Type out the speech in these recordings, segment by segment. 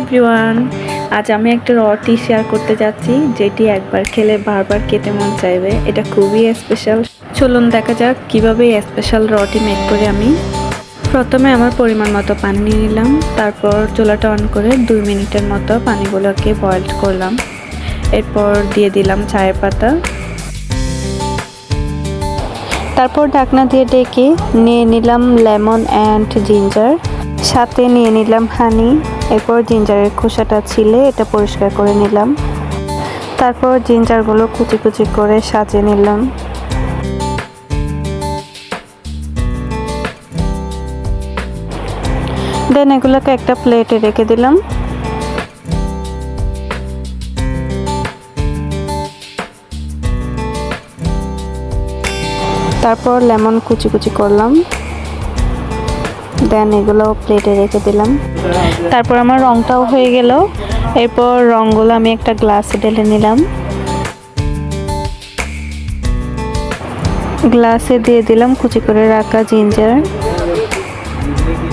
Everyone আজ আমি একটা রটি শেয়ার করতে যাচ্ছি, যেটি একবার খেলে বারবার খেতে মন চাইবে। এটা খুবই স্পেশাল চলুন দেখা যাক কীভাবে স্পেশাল রটি মেক করে আমি। প্রথমে আমার পরিমাণ মতো পানি নিয়ে নিলাম, তারপর চুলাটা অন করে দুই মিনিটের মতো পানিগুলোকে বয়েল করলাম। এরপর দিয়ে দিলাম চায়ের পাতা। তারপর ঢাকনা দিয়ে ডেকে নিয়ে নিলাম লেমন অ্যান্ড জিঞ্জার। সাথে নিয়ে নিলাম হানি এরপর জিঞ্জারের খোসাটা ছিলে, এটা পরিষ্কার করে নিলাম। তারপর জিঞ্জারগুলো কুচি কুচি করে সাজিয়ে নিলাম। দেন এগুলোকে একটা প্লেটে রেখে দিলাম। তারপর লেমন কুচি কুচি করলাম। দেন এগুলো প্লেটে রেখে দিলাম। তারপর আমার রংটাও হয়ে গেল। এরপর রংগুলো আমি একটা গ্লাসে ঢেলে নিলাম। গ্লাসে দিয়ে দিলাম কুচি করে রাখা জিঞ্জার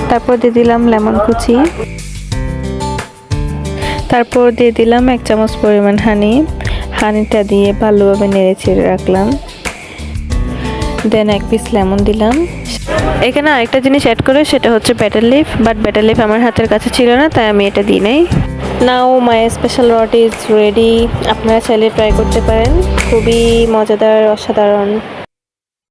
তারপর দিয়ে দিলাম লেমন কুচি। তারপর দিয়ে দিলাম এক চামচ পরিমাণ হানি হানিটা দিয়ে ভালোভাবে নেড়ে ছেড়ে রাখলাম। দেন এক পিস লেমন দিলাম। এখানে আরেকটা জিনিস অ্যাড করে, সেটা হচ্ছে betel leaf but betel leaf আমার হাতের কাছে ছিল না, তাই আমি এটা দিই নাই। Now my special rot is ready আপনারা চাইলে ট্রাই করতে পারেন। খুবই মজাদার, অসাধারণ।